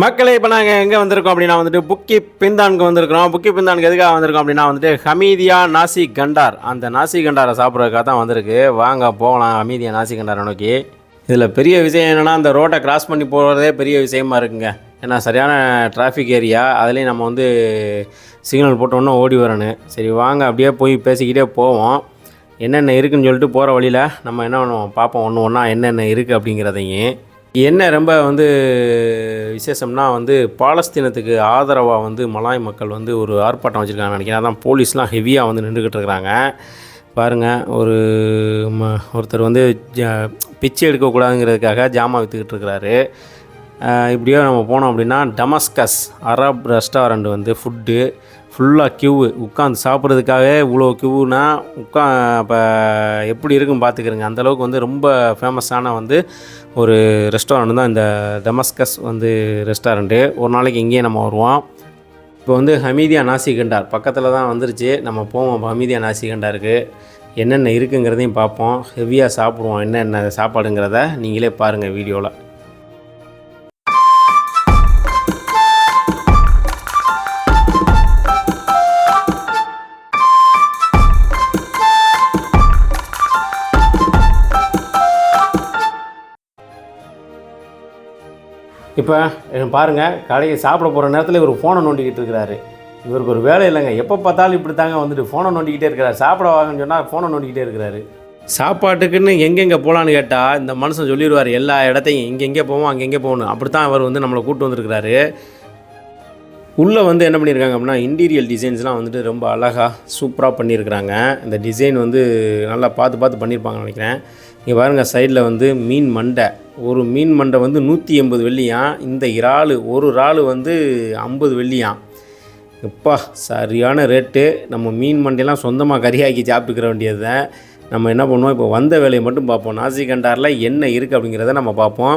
மக்களை இப்போ நாங்கள் எங்கே வந்திருக்கோம் அப்படின்னா வந்துட்டு புக்கி பிந்தானுக்கு வந்திருக்கிறோம். புக்கி பிந்தானுக்கு எதுக்காக வந்திருக்கோம் அப்படின்னா வந்துட்டு ஹமீதியா நாசி கண்டார். அந்த நாசி கண்டாரை சாப்பிட்றதுக்காக தான் வந்திருக்கு. வாங்க போகலாம். ஹமீதியா நாசி கண்டாரை நோக்கி. இதில் பெரிய விஷயம் என்னென்னா அந்த ரோட்டை கிராஸ் பண்ணி போகிறதே பெரிய விஷயமா இருக்குங்க. ஏன்னா சரியான டிராஃபிக் ஏரியா அதுலேயும் நம்ம வந்து சிக்னல் போட்டோன்னே ஓடி வரணும். சரி வாங்க அப்படியே போய் பேசிக்கிட்டே போவோம். என்னென்ன இருக்குன்னு சொல்லிட்டு போகிற வழியில் நம்ம என்ன பண்ணுவோம்? பார்ப்போம். ஒன்று ஒன்றா என்னென்ன இருக்குது அப்படிங்கிறதையும். என்ன ரொம்ப வந்து விசேஷம்னா வந்து பாலஸ்தீனத்துக்கு ஆதரவாக வந்து மலாய் மக்கள் வந்து ஒரு ஆர்ப்பாட்டம் வச்சுருக்காங்க நினைக்கிறேன். அதான் போலீஸ்லாம் ஹெவியாக வந்து நின்றுக்கிட்டு இருக்கிறாங்க பாருங்கள் ஒரு ம ஒருத்தர் வந்து ஜ பிச்சை எடுக்கக்கூடாதுங்கிறதுக்காக ஜாமா விற்றுக்கிட்டு இருக்கிறாரு. இப்படியோ நம்ம போனோம் அப்படின்னா டமஸ்கஸ் அரப் ரெஸ்டாரண்ட் வந்து ஃபுட்டு ஃபுல்லாக க்யூவு உட்காந்து சாப்பிட்றதுக்காகவே இவ்வளோ கியூனா உட்கா இப்போ எப்படி இருக்குன்னு பார்த்துக்கிறேங்க. அந்தளவுக்கு வந்து ரொம்ப ஃபேமஸான வந்து ஒரு ரெஸ்டாரண்ட் தான் இந்த டெமஸ்கஸ் வந்து ரெஸ்டாரண்ட்டு ஒரு நாளைக்கு இங்கேயே நம்ம வருவோம். இப்போ வந்து ஹமீதியா நாசி கண்டார் பக்கத்தில் தான் வந்துருச்சு. நம்ம போவோம். ஹமீதியா நாசி கண்டாருக்கு என்னென்ன இருக்குங்கிறதையும் பார்ப்போம். ஹெவியாக சாப்பிடுவோம். என்னென்ன சாப்பாடுங்கிறத நீங்களே பாருங்கள் வீடியோவில் இப்போ பாருங்கள் கடையை சாப்பிட போகிற நேரத்தில் இவர் ஃபோனை நோண்டிக்கிட்டு இருக்கிறாரு. இவருக்கு ஒரு வேலை இல்லைங்க. எப்போ பார்த்தாலும் இப்படி தாங்க வந்துட்டு ஃபோனை நோண்டிக்கிட்டே இருக்கிறார். சாப்பிட வாங்கன்னு சொன்னால் ஃபோனை நோண்டிக்கிட்டே இருக்கிறாரு. சாப்பாட்டுக்குன்னு எங்கெங்கே போகலான்னு கேட்டால் இந்த மனுஷன் சொல்லிடுவார் எல்லா இடத்தையும் இங்கே எங்கே போவோம் அங்கே எங்கே போகணும் அப்படி தான் அவர் வந்து நம்மளை கூப்பிட்டு வந்திருக்கிறாரு. உள்ளே வந்து என்ன பண்ணியிருக்காங்க அப்படின்னா இன்டீரியல் டிசைன்ஸ்லாம் வந்துட்டு ரொம்ப அழகாக சூப்பராக பண்ணியிருக்கிறாங்க. இந்த டிசைன் வந்து நல்லா பார்த்து பார்த்து பண்ணியிருப்பாங்கன்னு நினைக்கிறேன். இங்கே பாருங்கள் சைடில் வந்து மீன் மண்டை. ஒரு மீன் மண்டை வந்து நூற்றி எண்பது வெள்ளியாம் இந்த இறால் ஒரு இறால் வந்து ஐம்பது வெள்ளியாம் எப்பா சரியான ரேட்டு நம்ம மீன் மண்டையெல்லாம் சொந்தமாக கறியாக்கி சாப்பிட்டுக்கிற வேண்டியது நம்ம என்ன பண்ணுவோம்? இப்போ வந்த வேலையை மட்டும் பார்ப்போம். நாசிகண்டாரில் என்ன இருக்குது அப்படிங்கிறத நம்ம பார்ப்போம்.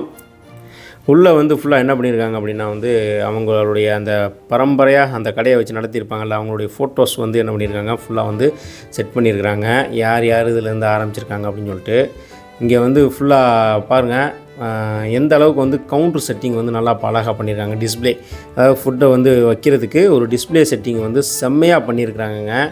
உள்ளே வந்து ஃபுல்லாக என்ன பண்ணியிருக்காங்க அப்படின்னா வந்து அவங்களுடைய அந்த பரம்பரையாக அந்த கடையை வச்சு நடத்தியிருப்பாங்கல்ல அவங்களுடைய ஃபோட்டோஸ் வந்து என்ன பண்ணியிருக்காங்க? ஃபுல்லாக வந்து செட் பண்ணியிருக்கிறாங்க. யார் யார் இதுலேருந்து ஆரம்பிச்சிருக்காங்க அப்படின்னு சொல்லிட்டு. இங்கே வந்து ஃபுல்லாக பாருங்கள் எந்த அளவுக்கு வந்து கவுண்டர் செட்டிங் வந்து நல்லா அழகாக பண்ணியிருக்காங்க டிஸ்பிளே அதாவது ஃபுட்டை வந்து வைக்கிறதுக்கு ஒரு டிஸ்ப்ளே செட்டிங் வந்து செம்மையாக பண்ணியிருக்கிறாங்கங்க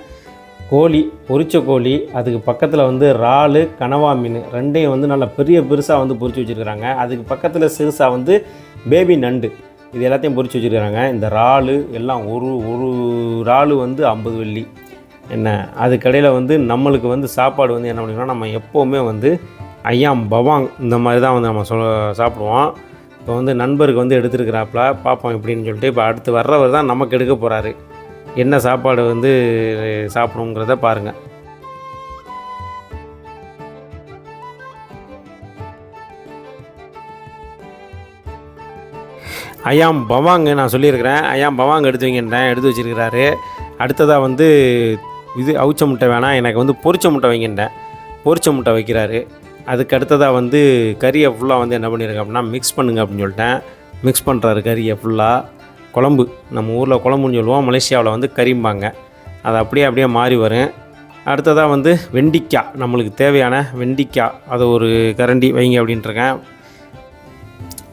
கோழி பொரிச்ச கோழி அதுக்கு பக்கத்தில் வந்து இறால் கனவா மீன் ரெண்டையும் வந்து நல்லா பெரிய பெருசாக வந்து பொரிச்சு வச்சுருக்கிறாங்க. அதுக்கு பக்கத்தில் சிறுசாக வந்து பேபி நண்டு. இது எல்லாத்தையும் பொரிச்சு வச்சுருக்கிறாங்க. இந்த இறாலு எல்லாம் ஒரு ஒரு இறாலு வந்து ஐம்பது வெள்ளி. என்ன? அதுக்கடையில் வந்து நம்மளுக்கு வந்து சாப்பாடு வந்து என்ன பண்ணிக்கணும் நம்ம எப்போவுமே வந்து ஐயாம் பவாங் இந்த மாதிரி தான் வந்து நம்ம சொல் சாப்பிடுவோம். இப்போ வந்து நண்பருக்கு வந்து எடுத்துருக்கிறாப்புல பார்ப்போம் எப்படின்னு சொல்லிட்டு இப்போ அடுத்து வர்றவர் தான் நமக்கு எடுக்க போகிறாரு என்ன சாப்பாடு வந்து சாப்பிடுங்கிறத பாருங்கள் ஐயாம் பவாங்க நான் சொல்லியிருக்கிறேன். ஐயாம் பவாங்க எடுத்து வைங்கன்றேன். எடுத்து வச்சிருக்கிறாரு. அடுத்ததாக வந்து இது அவிச்ச முட்டை வேணாம். எனக்கு வந்து பொரிச்ச முட்டை வைங்கன்றேன். பொரிச்ச முட்டை வைக்கிறாரு. அதுக்கு அடுத்ததாக வந்து கறியை ஃபுல்லாக வந்து என்ன பண்ணியிருக்கேன் அப்படின்னா மிக்ஸ் பண்ணுங்க அப்படின்னு சொல்லிட்டேன். மிக்ஸ் பண்ணுறாரு கறியை ஃபுல்லாக குழம்பு. நம்ம ஊரில் குழம்புன்னு சொல்லுவோம். மலேசியாவில் வந்து கறிம்பாங்க. அது அப்படியே அப்படியே மாறி வரும். அடுத்ததாக வந்து வெண்டிக்காய். நம்மளுக்கு தேவையான வெண்டிக்காய். அதை ஒரு கரண்டி வைங்க அப்படின்ட்டுருக்கேன்.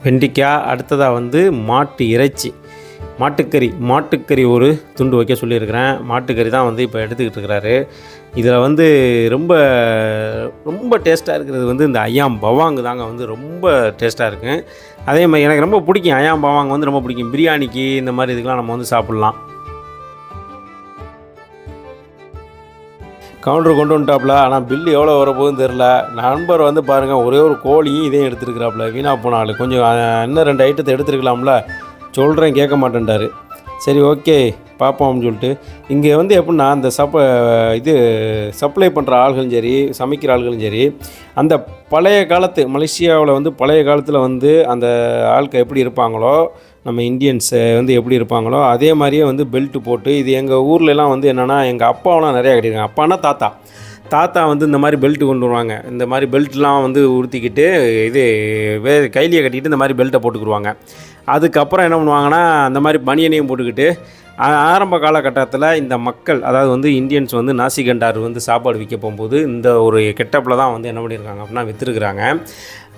வெண்டிக்காய். அடுத்ததாக வந்து மாட்டு இறைச்சி. மாட்டுக்கறி. மாட்டுக்கறி ஒரு துண்டு வைக்க சொல்லியிருக்கிறேன். மாட்டுக்கறி தான் வந்து இப்போ எடுத்துக்கிட்டு இருக்கிறாரு. இதில் வந்து ரொம்ப ரொம்ப டேஸ்ட்டாக இருக்கிறது வந்து இந்த ஐயாம் பவாங்கு தாங்க வந்து ரொம்ப டேஸ்ட்டாக இருக்கும் அதே மாதிரி எனக்கு ரொம்ப பிடிக்கும். ஐயாம் பவாங்கு வந்து ரொம்ப பிடிக்கும். பிரியாணிக்கு இந்த மாதிரி இதுக்கெலாம் நம்ம வந்து சாப்பிட்லாம். கவுண்டர் கொண்டு வந்துட்டாப்புல ஆனால் பில்லு எவ்வளோ வரப்போகுதுன்னு தெரில நண்பர் வந்து பாருங்கள் ஒரே ஒரு கோழியும் இதையும் எடுத்துருக்கிறாப்புல வீணாக போனாள் கொஞ்சம் இன்னும் ரெண்டு ஐட்டத்தை எடுத்துருக்கலாம்ல. சொல்கிறேன் கேட்க மாட்டேன்ட்டாரு. சரி ஓகே பார்ப்போம்னு அப்படின்னு சொல்லிட்டு இங்கே வந்து எப்படின்னா அந்த சப்ப இது சப்ளை பண்ணுற ஆள்களும் சரி சமைக்கிற ஆள்களும் சரி அந்த பழைய காலத்து மலேசியாவில் வந்து பழைய காலத்தில் வந்து அந்த ஆட்கள் எப்படி இருப்பாங்களோ நம்ம இந்தியன்ஸ் வந்து எப்படி இருப்பாங்களோ அதே மாதிரியே வந்து பெல்ட் போட்டு இது எங்கள் ஊர்லலாம் வந்து என்னென்னா எங்கள் அப்பாவெலாம் நிறையா கட்டியிருக்காங்க. அப்பானா தாத்தா. தாத்தா வந்து இந்த மாதிரி பெல்ட்டு கொண்டு வருவாங்க. இந்த மாதிரி பெல்ட்லாம் வந்து உடுத்திக்கிட்டு இது வே கைலியை கட்டிக்கிட்டு இந்த மாதிரி பெல்ட்டை போட்டுக்குருவாங்க. அதுக்கப்புறம் என்ன பண்ணுவாங்கன்னா அந்த மாதிரி பனியனையும் போட்டுக்கிட்டு ஆரம்ப காலகட்டத்தில் இந்த மக்கள் அதாவது வந்து இந்தியன்ஸ் வந்து நாசிகண்டார் வந்து சாப்பாடு விற்க போகும்போது இந்த ஒரு கெட்டப்பில் தான் வந்து என்ன பண்ணியிருக்காங்க அப்படின்னா விற்றுருக்குறாங்க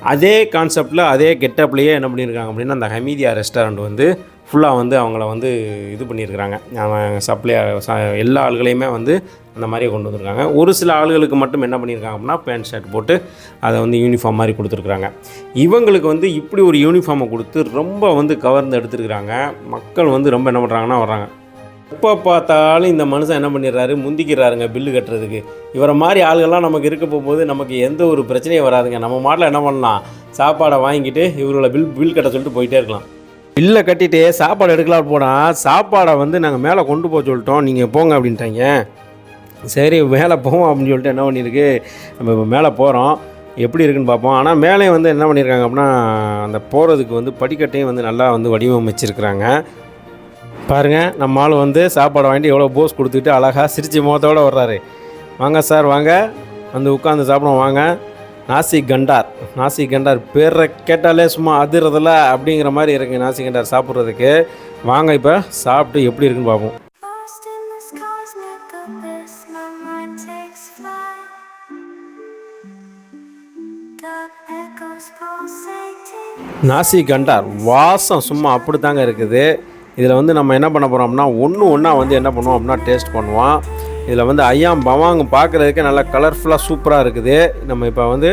அதே கான்செப்டில் அதே கெட்டப்லேயே என்ன பண்ணியிருக்காங்க அப்படின்னா அந்த ஹமீதியா ரெஸ்டாரண்ட் வந்து ஃபுல்லாக வந்து அவங்கள வந்து இது பண்ணியிருக்கிறாங்க. அவன் சப்ளை எல்லா ஆளுகளையுமே வந்து அந்த மாதிரியே கொண்டு வந்திருக்காங்க. ஒரு சில ஆளுகளுக்கு மட்டும் என்ன பண்ணியிருக்காங்க அப்படின்னா பேண்ட் ஷர்ட் போட்டு அதை வந்து யூனிஃபார்ம் மாதிரி கொடுத்துருக்குறாங்க. இவங்களுக்கு வந்து இப்படி ஒரு யூனிஃபார்மை கொடுத்து ரொம்ப வந்து கவர்ந்து எடுத்துருக்குறாங்க. மக்கள் வந்து ரொம்ப என்ன பண்ணுறாங்கன்னா வர்றாங்க. எப்போ பார்த்தாலும் இந்த மனுஷன் என்ன பண்ணிடுறாரு? முந்திக்கிறாருங்க பில்லு கட்டுறதுக்கு. இவரை மாதிரி ஆளுகள்லாம் நமக்கு இருக்க போகும்போது நமக்கு எந்த ஒரு பிரச்சனையும் வராதுங்க. நம்ம மாட்டில் என்ன பண்ணலாம்? சாப்பாடை வாங்கிட்டு இவரோட பில் பில் கட்ட சொல்லிட்டு போயிட்டே இருக்கலாம். பில்லை கட்டிட்டு சாப்பாடு எடுக்கலாம் போனால் சாப்பாடை வந்து நாங்கள் மேலே கொண்டு போக சொல்லிட்டோம். நீங்கள் போங்க அப்படின்ட்டாங்க. சரி மேலே போவோம் அப்படின்னு சொல்லிட்டு என்ன பண்ணியிருக்கு? நம்ம இப்போ மேலே போகிறோம் எப்படி இருக்குன்னு பார்ப்போம். ஆனால் மேலே வந்து என்ன பண்ணியிருக்காங்க அப்படின்னா அந்த போகிறதுக்கு வந்து படிக்கட்டையும் வந்து நல்லா வந்து வடிவமைச்சிருக்கிறாங்க. பாருங்கள் நம்ம ஆள் வந்து சாப்பாடு வாங்கிட்டு எவ்வளோ போஸ் கொடுத்துட்டு அழகாக சிரித்து முகத்தோடு வர்றாரு. வாங்க சார் வாங்க. வந்து உட்காந்து சாப்பிடுவோம் வாங்க. நாசி கண்டார். நாசி கண்டார் பேரை கேட்டாலே சும்மா அதிரதில்ல அப்படிங்கிற மாதிரி இருக்குது நாசி கண்டார் சாப்பிட்றதுக்கு. வாங்க இப்போ சாப்பிட்டு எப்படி இருக்குன்னு பார்ப்போம். நாசி கண்டார் வாசம் சும்மா அப்படி தாங்க இருக்குது. இதில் வந்து நம்ம என்ன பண்ண போகிறோம் அப்படின்னா ஒன்று ஒன்றா வந்து என்ன பண்ணுவோம் அப்படின்னா டேஸ்ட் பண்ணுவோம். இதில் வந்து ஐயாம் பவாங் பார்க்குறதுக்கு நல்லா கலர்ஃபுல்லாக சூப்பராக இருக்குது. நம்ம இப்போ வந்து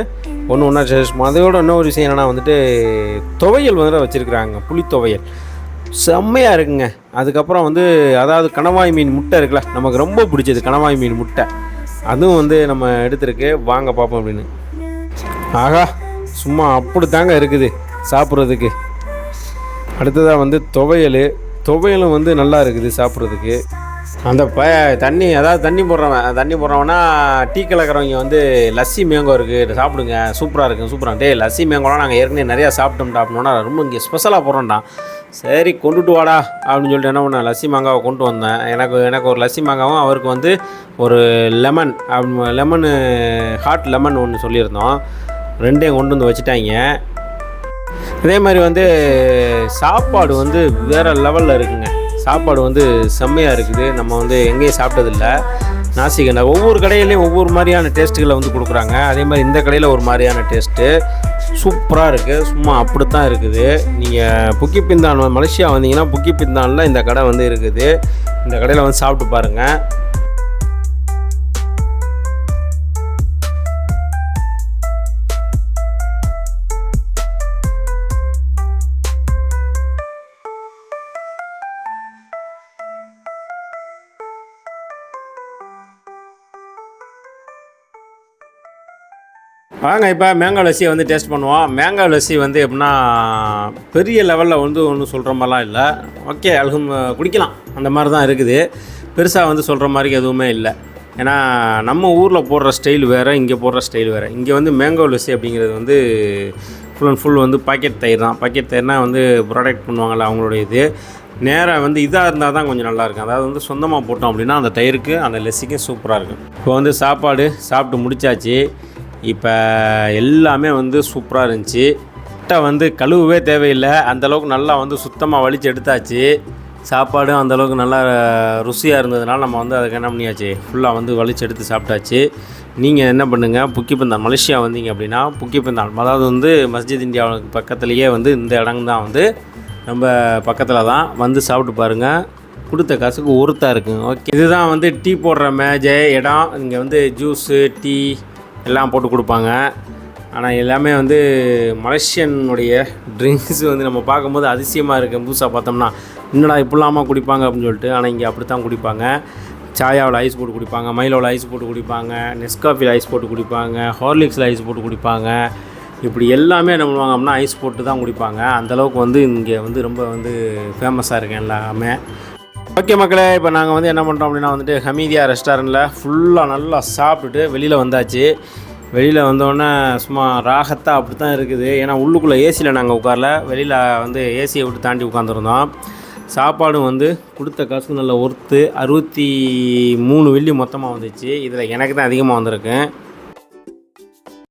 ஒன்று ஒன்றா டேஸ்ட் அதோட இன்னொரு விஷயம் என்னென்னா வந்துட்டு துவையல் வந்து வச்சுருக்குறாங்க புளி துவையல். செம்மையாக இருக்குங்க. அதுக்கப்புறம் வந்து அதாவது கணவாய் மீன் முட்டை இருக்குல்ல நமக்கு ரொம்ப பிடிச்சது கணவாய் மீன் முட்டை. அதுவும் வந்து நம்ம எடுத்துருக்கு. வாங்க பார்ப்போம் அப்படின்னு. ஆகா சும்மா அப்படி தாங்க இருக்குது சாப்பிட்றதுக்கு. அடுத்ததாக வந்து துவையல். துவையலும் வந்து நல்லா இருக்குது சாப்பிட்றதுக்கு. அந்த ப தண்ணி அதாவது தண்ணி போடுறவன் தண்ணி போடுறவனா டீ கலக்கிறவங்க வந்து லஸ்ஸி மேங்கோ இருக்குது சாப்பிடுங்க சூப்பராக இருக்குது சூப்பராக டேய் லஸ்ஸி மேங்கோலாம் நாங்கள் ஏற்கனவே நிறையா சாப்பிட்டோம்டா அப்படின்னா ரொம்ப இங்கே ஸ்பெஷலாக போடுறோம்டா. சரி கொண்டுட்டு வாடா அப்படின்னு சொல்லிட்டு என்ன பண்ணேன் லஸ்ஸி மாங்காவை கொண்டு வந்தேன். எனக்கு எனக்கு ஒரு லஸ்ஸி மாங்காவும் அவருக்கு வந்து ஒரு லெமன் லெமனு ஹாட் லெமன் ஒன்று சொல்லியிருந்தோம். ரெண்டையும் கொண்டு வந்து வச்சுட்டாங்க. இதே மாதிரி வந்து சாப்பாடு வந்து வேறு லெவலில் இருக்குங்க. சாப்பாடு வந்து செம்மையாக இருக்குது. நம்ம வந்து எங்கேயும் சாப்பிட்டதில்ல. நாசிகண்டா ஒவ்வொரு கடையிலையும் ஒவ்வொரு மாதிரியான டேஸ்ட்டுகளை வந்து கொடுக்குறாங்க. அதே மாதிரி இந்த கடையில் ஒரு மாதிரியான டேஸ்ட்டு. சூப்பராக இருக்குது சும்மா அப்படித்தான் இருக்குது. நீங்கள் புக்கி பிந்தான் மலேசியா வந்தீங்கன்னா புக்கி பிந்தானில் இந்த கடை வந்து இருக்குது. இந்த கடையில் வந்து சாப்பிட்டு பாருங்கள் வாங்க இப்போ மேங்காய் லஸ்ஸியை வந்து டேஸ்ட் பண்ணுவோம். மேங்காய் லஸ்ஸி வந்து எப்படின்னா பெரிய லெவலில் வந்து ஒன்றும் சொல்கிற மாதிரிலாம் இல்லை. ஓகே அழகும் குடிக்கலாம். அந்த மாதிரி தான் இருக்குது. பெருசாக வந்து சொல்கிற மாதிரி எதுவுமே இல்லை. ஏன்னா நம்ம ஊரில் போடுற ஸ்டைல் வேறு இங்கே போடுற ஸ்டைல் வேறு. இங்கே வந்து மேங்கோ லஸ்ஸி அப்படிங்கிறது வந்து ஃபுல் அண்ட் ஃபுல் வந்து பாக்கெட் தயிர் தான். பாக்கெட் தயிர்னால் வந்து ப்ராடக்ட் பண்ணுவாங்கள்ல அவங்களுடைய இது. நேராக வந்து இதாக இருந்தால் தான் கொஞ்சம் நல்லாயிருக்கும் அதாவது வந்து சொந்தமாக போட்டோம் அப்படின்னா அந்த தயிருக்கு அந்த லெஸ்ஸிக்கும் சூப்பராக இருக்கும். இப்போ வந்து சாப்பாடு சாப்பிட்டு முடிச்சாச்சு. இப்போ எல்லாமே வந்து சூப்பராக இருந்துச்சு. முட்டை வந்து கழுவவே தேவையில்லை. அந்தளவுக்கு நல்லா வந்து சுத்தமாக வலிச்சு எடுத்தாச்சு. சாப்பாடும் அந்தளவுக்கு நல்லா ருசியாக இருந்ததுனால நம்ம வந்து அதுக்கு என்ன பண்ணியாச்சு? ஃபுல்லாக வந்து வலிச்சு எடுத்து சாப்பிட்டாச்சு. நீங்கள் என்ன பண்ணுங்கள் புக்கிப்பந்தான் மலேசியா வந்தீங்க அப்படின்னா புக்கிப்பந்தான் அதாவது வந்து மஸ்ஜித் இந்தியாவுக்கு பக்கத்துலேயே வந்து இந்த இடம் தான் வந்து ரொம்ப பக்கத்தில் தான் வந்து சாப்பிட்டு பாருங்கள் கொடுத்த காசுக்கு ஒருத்தா இருக்குங்க ஓகே. இதுதான் வந்து டீ போடுற மேஜை இடம். இங்கே வந்து ஜூஸு டீ எல்லாம் போட்டு கொடுப்பாங்க. ஆனால் எல்லாமே வந்து மலேசியனுடைய ட்ரிங்க்ஸ் வந்து நம்ம பார்க்கும்போது அதிசயமாக இருக்குது புதுசாக பார்த்தோம்னா என்னடா இப்படிலாமா குடிப்பாங்க? அப்படின்னு சொல்லிட்டு ஆனால் இங்கே அப்படி தான் குடிப்பாங்க. சாயாவில் ஐஸ் போட்டு குடிப்பாங்க மைலோவில் ஐஸ் போட்டு குடிப்பாங்க நெஸ்காஃபியில் ஐஸ் போட்டு குடிப்பாங்க ஹார்லிக்ஸில் ஐஸ் போட்டு குடிப்பாங்க. இப்படி எல்லாமே என்ன பண்ணுவாங்க அப்படின்னா ஐஸ் போட்டு தான் குடிப்பாங்க அந்தளவுக்கு வந்து இங்கே வந்து ரொம்ப வந்து ஃபேமஸாக இருக்கு எல்லாமே. ஓகே மக்களே இப்போ நாங்கள் வந்து என்ன பண்ணுறோம் அப்படின்னா வந்துட்டு ஹமீதியா ரெஸ்டாரண்ட்டில் ஃபுல்லாக நல்லா சாப்பிட்டுட்டு வெளியில் வந்தாச்சு. வெளியில் வந்தோடனே சும்மா ராகத்தாக அப்படி தான் இருக்குது. ஏன்னா உள்ளுக்குள்ளே ஏசியில் நாங்கள் உட்காரல. வெளியில் வந்து ஏசியை விட்டு தாண்டி உட்காந்துருந்தோம் சாப்பாடும் வந்து கொடுத்த காசுக்கு நல்லா ஒர்த்து அறுபத்தி மூணு வெள்ளி மொத்தமாக வந்துச்சு. இதில் எனக்கு தான் அதிகமாக வந்திருக்கு.